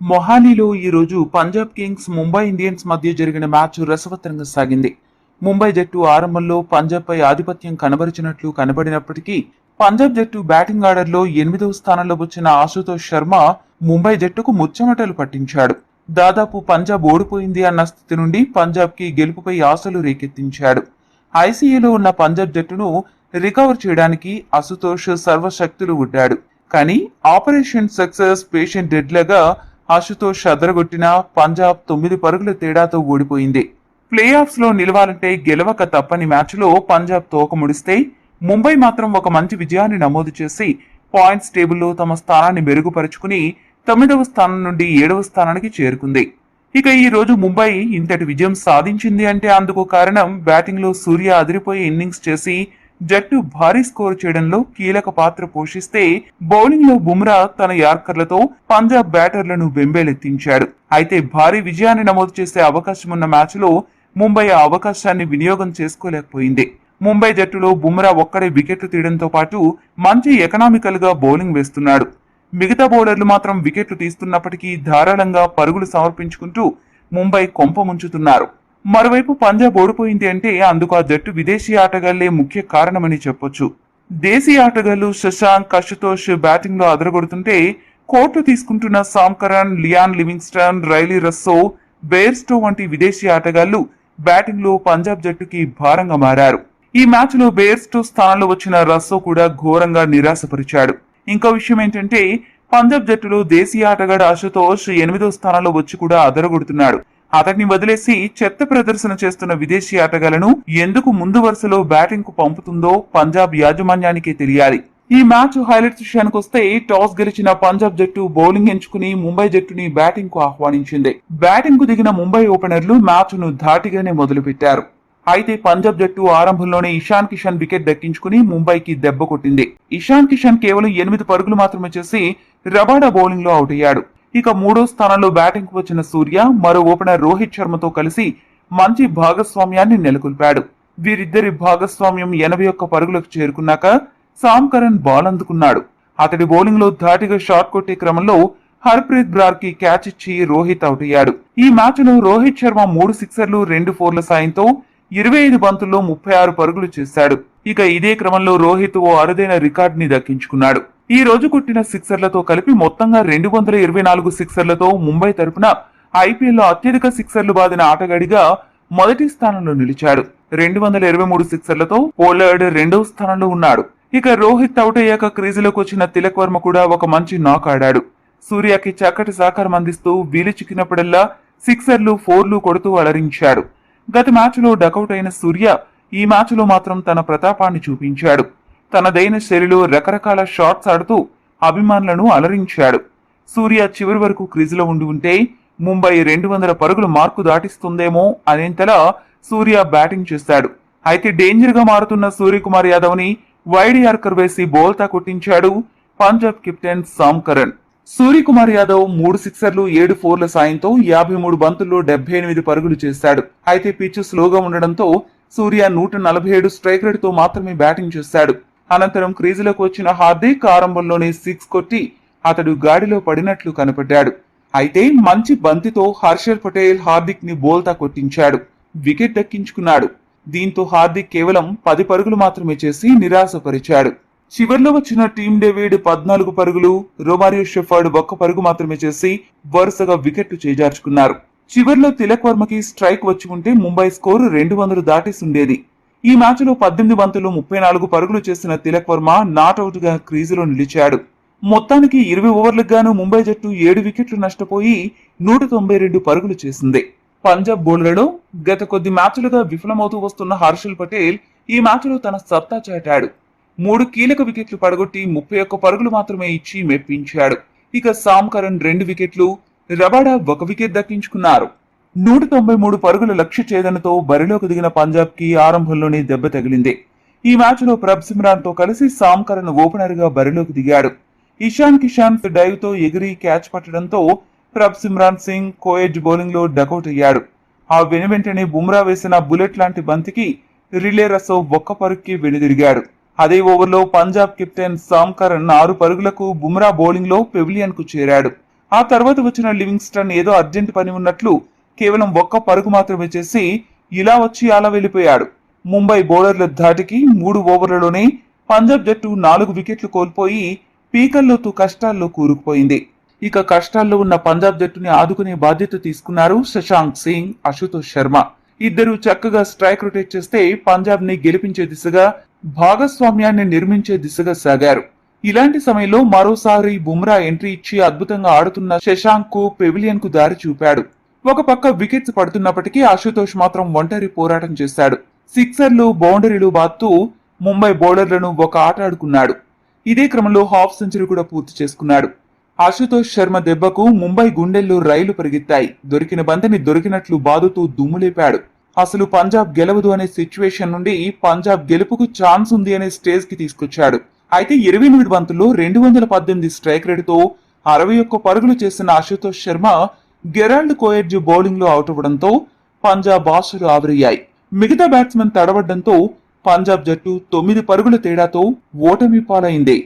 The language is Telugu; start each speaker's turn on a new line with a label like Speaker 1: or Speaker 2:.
Speaker 1: మొహాలీలో ఈరోజు పంజాబ్ కింగ్స్ ముంబై ఇండియన్స్ మధ్య జరిగిన మ్యాచ్ రసవత్తరంగా సాగింది. ముంబై జట్టు ఆరంభంలో పంజాబ్ పై ఆధిపత్యం కనబరిచినట్లు కనబడినప్పటికీ పంజాబ్ జట్టు బ్యాటింగ్ ఆర్డర్లో ఎనిమిదవ స్థానంలో వచ్చిన ఆశుతోష్ శర్మ ముంబై జట్టుకు ముచ్చమటలు పట్టించాడు. దాదాపు పంజాబ్ ఓడిపోయింది అన్న స్థితి నుండి పంజాబ్కి గెలుపుపై ఆశలు రేకెత్తించాడు. ఐసీఏలో ఉన్న పంజాబ్ జట్టును రికవర్ చేయడానికి అశుతోష్ సర్వశక్తులు ఉడ్డాడు. కానీ ఆపరేషన్ సక్సెస్ పేషెంట్ డెడ్లగా అశుతోష్ అదరగొట్టిన పంజాబ్ తొమ్మిది పరుగుల తేడాతో ఓడిపోయింది. ప్లే లో నిలవాలంటే గెలవక తప్పని మ్యాచ్లో పంజాబ్ తోక ముడిస్తే ముంబై మాత్రం ఒక మంచి విజయాన్ని నమోదు చేసి పాయింట్స్ టేబుల్లో తమ స్థానాన్ని మెరుగుపరుచుకుని తొమ్మిదవ స్థానం నుండి ఏడవ స్థానానికి చేరుకుంది. ఇక ఈ రోజు ముంబై ఇంతటి విజయం సాధించింది అంటే అందుకు కారణం బ్యాటింగ్లో సూర్య అదిరిపోయే ఇన్నింగ్స్ చేసి జట్టు భారీ స్కోర్ చేయడంలో కీలక పాత్ర పోషిస్తే బౌలింగ్లో బుమ్రా తన యార్కర్లతో పంజాబ్ బ్యాటర్లను బెంబేలెత్తించాడు అయితే భారీ విజయాన్ని నమోదు చేసే అవకాశం ఉన్న మ్యాచ్లో ముంబై ఆ అవకాశాన్ని వినియోగం చేసుకోలేకపోయింది. ముంబై జట్టులో బుమ్రా ఒక్కడే వికెట్లు తీయడంతో పాటు మంచి ఎకనామికల్గా బౌలింగ్ వేస్తున్నాడు. మిగతా బౌలర్లు మాత్రం వికెట్లు తీస్తున్నప్పటికీ ధారాళంగా పరుగులు సమర్పించుకుంటూ ముంబై కొంప ముంచుతున్నారు. మరోవైపు పంజాబ్ ఓడిపోయింది అంటే అందుకు ఆ జట్టు విదేశీ ఆటగాళ్ళే ముఖ్య కారణమని చెప్పొచ్చు. దేశీయ ఆటగాళ్ళు శశాంక్ అశుతోష్ బ్యాటింగ్లో అదరగొడుతుంటే కోర్టు తీసుకుంటున్న Sam Curran Liam Livingstone Rilee Rossouw Bairstow వంటి విదేశీ ఆటగాళ్ళు బ్యాటింగ్లో పంజాబ్ జట్టుకి భారంగా మారారు. ఈ మ్యాచ్లో బేర్స్టో స్థానంలో వచ్చిన రస్సో కూడా ఘోరంగా నిరాశపరిచాడు. ఇంకో విషయం ఏంటంటే పంజాబ్ జట్టులో దేశీయ ఆటగాడు ఆశుతోష్ ఎనిమిదో స్థానంలో వచ్చి కూడా అదరగొడుతున్నాడు. అతడిని వదిలేసి చెత్త ప్రదర్శన చేస్తున్న విదేశీ ఆటగాళ్ళను ఎందుకు ముందు వరుసలో బ్యాటింగ్కు పంపుతుందో పంజాబ్ యాజమాన్యానికే తెలియాలి. ఈ మ్యాచ్ హైలైట్స్ విషయానికి వస్తే టాస్ గెలిచిన పంజాబ్ జట్టు బౌలింగ్ ఎంచుకుని ముంబై జట్టుని బ్యాటింగ్కు ఆహ్వానించింది. బ్యాటింగ్కు దిగిన ముంబై ఓపెనర్లు మ్యాచ్ను ధాటిగానే మొదలుపెట్టారు. అయితే పంజాబ్ జట్టు ఆరంభంలోనే ఇషాన్ కిషన్ వికెట్ దక్కించుకుని ముంబైకి దెబ్బ కొట్టింది. ఇషాన్ కిషన్ కేవలం ఎనిమిది పరుగులు మాత్రమే చేసి రబాడా బౌలింగ్లో అవుట్ అయ్యాడు ఇక మూడో స్థానంలో బ్యాటింగ్కు వచ్చిన సూర్య మరో ఓపెనర్ రోహిత్ శర్మతో కలిసి మంచి భాగస్వామ్యాన్ని నెలకొల్పాడు. వీరిద్దరి భాగస్వామ్యం ఎనభై ఒక్క పరుగులకు చేరుకున్నాక సామ్ కరణ్ బాల్ అందుకున్నాడు. అతడి బౌలింగ్లో ధాటిగా షాట్ కొట్టే క్రమంలో హర్ప్రీత్ బ్రార్కి క్యాచ్ ఇచ్చి రోహిత్ అవుట్ అయ్యాడు ఈ మ్యాచ్లో రోహిత్ శర్మ మూడు సిక్సర్లు రెండు ఫోర్ల సాయంతో ఇరవై ఐదు బంతుల్లో ముప్పై ఆరు పరుగులు చేశాడు. ఇక ఇదే క్రమంలో రోహిత్ ఓ అరుదైన రికార్డ్ని దక్కించుకున్నాడు. ఈ రోజు కొట్టిన సిక్సర్లతో కలిపి మొత్తంగా రెండు వందల ఇరవై నాలుగు సిక్సర్లతో ముంబై తరపున ఐపీఎల్లో అత్యధిక సిక్సర్లు బాదిన ఆటగాడిగా మొదటి స్థానంలో నిలిచాడు. రెండు వందల ఇరవై మూడు సిక్సర్లతో పోలర్డ్ రెండవ స్థానంలో ఉన్నాడు. ఇక రోహిత్ అవుట్ అయ్యాక క్రీజులోకి వచ్చిన తిలక్ వర్మ కూడా ఒక మంచి నాక్ ఆడాడు. సూర్యకి చక్కటి సహకారం అందిస్తూ వీలు చిక్కినప్పుడల్లా సిక్సర్లు ఫోర్లు కొడుతూ అలరించాడు. గత మ్యాచ్లో డకౌట్ అయిన సూర్య ఈ మ్యాచ్లో మాత్రం తన ప్రతాపాన్ని చూపించాడు. తనదైన శైలిలో రకరకాల షాట్స్ ఆడుతూ అభిమానులను అలరించాడు. సూర్య చివరి వరకు క్రీజులో ఉండి ఉంటే ముంబై రెండు వందల పరుగులు మార్కు దాటిస్తుందేమో అనేంతలా సూర్య బ్యాటింగ్ చేశాడు అయితే డేంజర్గా మారుతున్న సూర్యకుమార్ యాదవ్ని వైడ్ యార్కర్ వేసి బోల్తా కొట్టించాడు Punjab captain Sam Curran. Suryakumar Yadav మూడు సిక్సర్లు ఏడు ఫోర్ల సాయంతో యాభై మూడు బంతుల్లో డెబ్బై ఎనిమిది పరుగులు చేశాడు. అయితే పిచ్ స్లోగా ఉండడంతో సూర్య నూట నలభై ఏడు స్ట్రైక్ రేట్తో మాత్రమే బ్యాటింగ్ చేశాడు. అనంతరం క్రీజులోకి వచ్చిన హార్దిక్ ఆరంభంలోనే సిక్స్ కొట్టి అతడు గాడిలో పడినట్లు కనపడ్డాడు. అయితే మంచి బంతితో హర్షల్ పటేల్ హార్దిక్ని బోల్తా కొట్టించాడు. వికెట్ దక్కించుకున్నాడు. దీంతో హార్దిక్ కేవలం పది పరుగులు మాత్రమే చేసి నిరాశపరిచాడు. చివర్లో వచ్చిన టీమ్ డేవిడ్ పద్నాలుగు పరుగులు రొమారియో షెఫర్డ్ ఒక్క పరుగు మాత్రమే చేసి వరుసగా వికెట్లు చేజార్చుకున్నారు. చివర్లో తిలక్ వర్మకి స్ట్రైక్ వచ్చి ఉంటే ముంబై స్కోరు రెండు వందలు దాటేసి ఉండేది ఈ మ్యాచ్లో పద్దెనిమిది బంతులు ముప్పై నాలుగు పరుగులు చేసిన తిలక్ వర్మ నాట్అవుట్గా క్రీజులో నిలిచాడు. మొత్తానికి ఇరవై ఓవర్లకు గాను ముంబై జట్టు ఏడు వికెట్లు నష్టపోయి నూట తొంభై రెండు పరుగులు చేసింది. పంజాబ్ బౌలర్లలో గత కొద్ది మ్యాచ్లుగా విఫలమవుతూ వస్తున్న హర్షల్ పటేల్ ఈ మ్యాచ్లో తన సత్తా చాటాడు. మూడు కీలక వికెట్లు పడగొట్టి ముప్పై ఒక్క పరుగులు మాత్రమే ఇచ్చి మెప్పించాడు. ఇక సామ్ కరణ్ రెండు వికెట్లు రబాడా ఒక వికెట్ దక్కించుకున్నారు. నూట తొంభై మూడు పరుగుల లక్ష్య ఛేదనతో బరిలోకి దిగిన పంజాబ్కి ఆరంభంలోనే దెబ్బ తగిలింది. ఈ మ్యాచ్లో ప్రభ్ సిమ్రాన్తో కలిసి సామ్ కరణ్ ఓపెనర్గా బరిలోకి దిగాడు. ఇషాన్ కిషాన్ డైవ్తో ఎగిరి క్యాచ్ పట్టడంతో ప్రభ్ సిమ్రాన్ సింగ్ కోయెజ్ బౌలింగ్లో డకౌట్ అయ్యాడు. ఆ వెను వెంటనే బుమ్రా వేసిన బుల్లెట్ లాంటి బంతికి రిలే రసో ఒక్క పరుగుకి వెనుదిరిగాడు. అదే ఓవర్లో పంజాబ్ కెప్టెన్ సామ్ కరణ్ ఆరు పరుగులకు బుమ్రా బౌలింగ్లో పెవిలియన్కు చేరాడు. ఆ తర్వాత వచ్చిన లివింగ్స్టన్ ఏదో అర్జెంట్ పని ఉన్నట్లు కేవలం ఒక్క పరుగు మాత్రమే చేసి ఇలా వచ్చి అలా వెళ్ళిపోయాడు. ముంబై బౌలర్ల ధాటికి మూడు ఓవర్లలోనే పంజాబ్ జట్టు నాలుగు వికెట్లు కోల్పోయి పీకల్లోతు కష్టాల్లో కూరుకుపోయింది. ఇక కష్టాల్లో ఉన్న పంజాబ్ జట్టుని ఆదుకునే బాధ్యత తీసుకున్నారు శశాంక్ సింగ్ అశుతోష్ శర్మ. ఇద్దరు చక్కగా స్ట్రైక్ రొటేట్ చేస్తే పంజాబ్ని గెలిపించే దిశగా భాగస్వామ్యాన్ని నిర్మించే దిశగా సాగారు. ఇలాంటి సమయంలో మరోసారి బుమ్రా ఎంట్రీ ఇచ్చి అద్భుతంగా ఆడుతున్న శశాంక్కు పెవిలియన్కు దారి చూపాడు. ఒక పక్క వికెట్స్ పడుతున్నప్పటికీ ఆశుతోష్ మాత్రం ఒంటరి పోరాటం చేశాడు. సిక్సర్లు బౌండరీలు బాత్తూ ముంబై బౌలర్లను ఒక ఆట ఆడుకున్నాడు. ఇదే క్రమంలో హాఫ్ సెంచరీ కూడా పూర్తి చేసుకున్నాడు. ఆశుతోష్ శర్మ దెబ్బకు ముంబై గుండెల్లో రైలు పరిగెత్తాయి. దొరికిన బంతిని దొరికినట్లు బాదుతూ దుమ్ములేపాడు. అసలు పంజాబ్ గెలవదు అనే సిచ్యువేషన్ నుండి పంజాబ్ గెలుపుకు ఛాన్స్ ఉంది అనే స్టేజ్కి తీసుకొచ్చాడు. అయితే ఇరవై ఎనిమిది బంతుల్లో రెండు వందల పద్దెనిమిది స్ట్రైక్ రేటుతో అరవై ఒక్క పరుగులు చేసిన ఆశుతోష్ శర్మ గెరాల్డ్ కోయెడ్జ్ బౌలింగ్లో అవుట్ అవ్వడంతో పంజాబ్ ఆశలు ఆవిరయ్యాయి. మిగతా బ్యాట్స్మెన్ తడబడ్డంతో పంజాబ్ జట్టు తొమ్మిది పరుగుల తేడాతో ఓటమి పాలైంది.